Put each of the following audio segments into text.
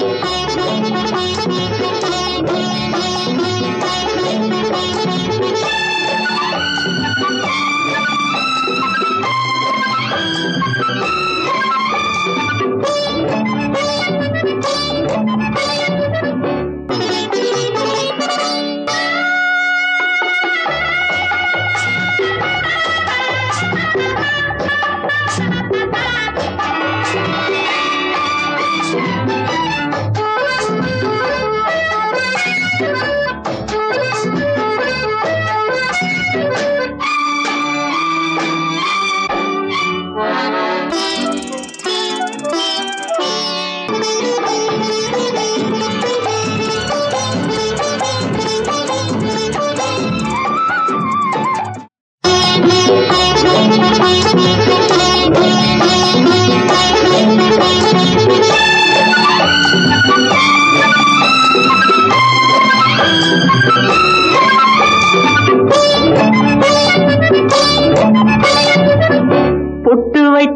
பொட்டு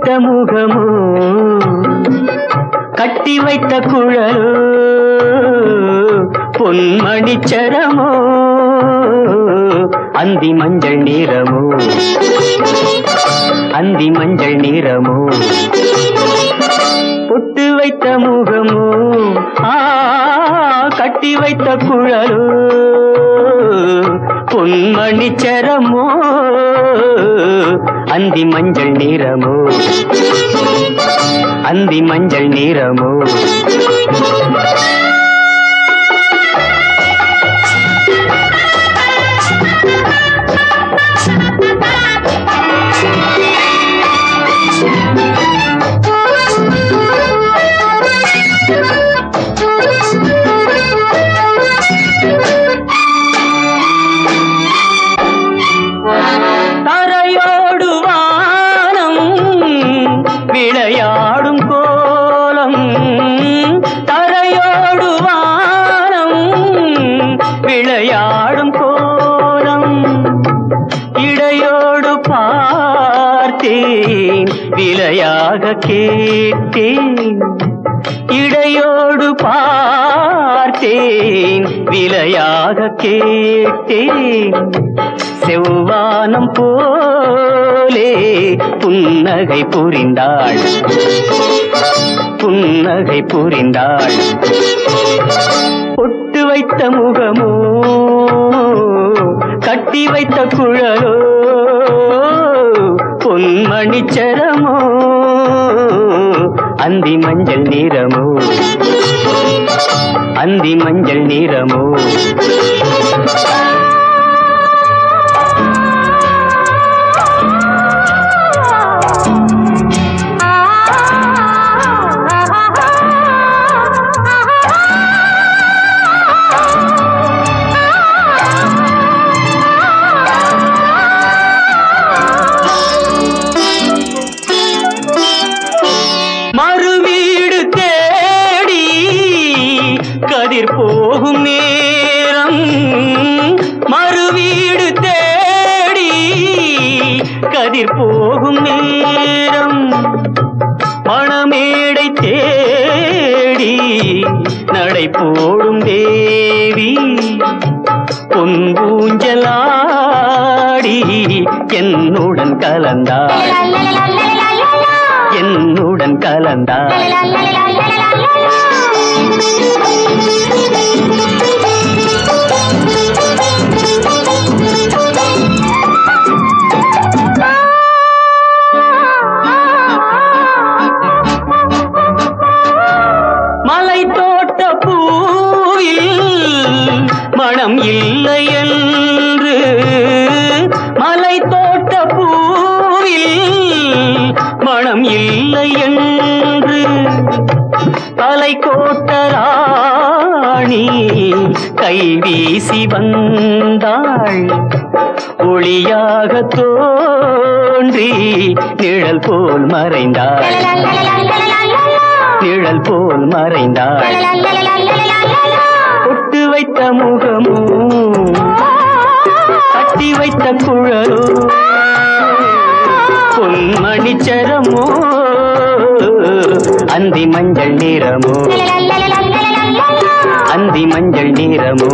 வைத்த முகமோ? கட்டி வைத்த குழலோ? பொன்மணிச்சரமோ அந்தி மஞ்சள் நிறமோ? அந்தி மஞ்சள் நிறமோ? பொட்டு வைத்த முகமோ? ஆ கட்டி வைத்த குழலோ? பொன்மணிச்சரமோ அந்தி மஞ்சள் நிறமோ அந்தி மஞ்சள் நிறமோ தரையோடு வானம் விளையாடும் கோலம். இடையோடு பார்த்தேன் விலையாக கேட்டேன். இடையோடு பார்த்தேன் விலையாக கேட்டேன். செவ்வானம் போலே புன்னகை புரிந்தாள். புன்னகை புரிந்தாள். பொட்டு வைத்த முகமோ கட்டி வைத்த குழலோ பொன்மணிச்சரமோ அந்தி மஞ்சள் நிறமோ அந்தி மஞ்சள் நிறமோ. கதிர் போகும் நேரம் மணமேடை தேடி நடை போடும் தேவி பொன்பூஞ்சலாடி என்னுடன் கலந்தாள் என்னுடன் கலந்தாள் கை வீசி வந்தாள் ஒளியாக தோன்றி நிழல் போல் மறைந்தாள் நிழல் போல் மறைந்தாள் பொட்டு வைத்த முகமும் கட்டி வைத்த குழலோ பொன்மணிச்சரமோ அந்தி மஞ்சள் நிறமோ. அந்தி மஞ்சள் நீரமோ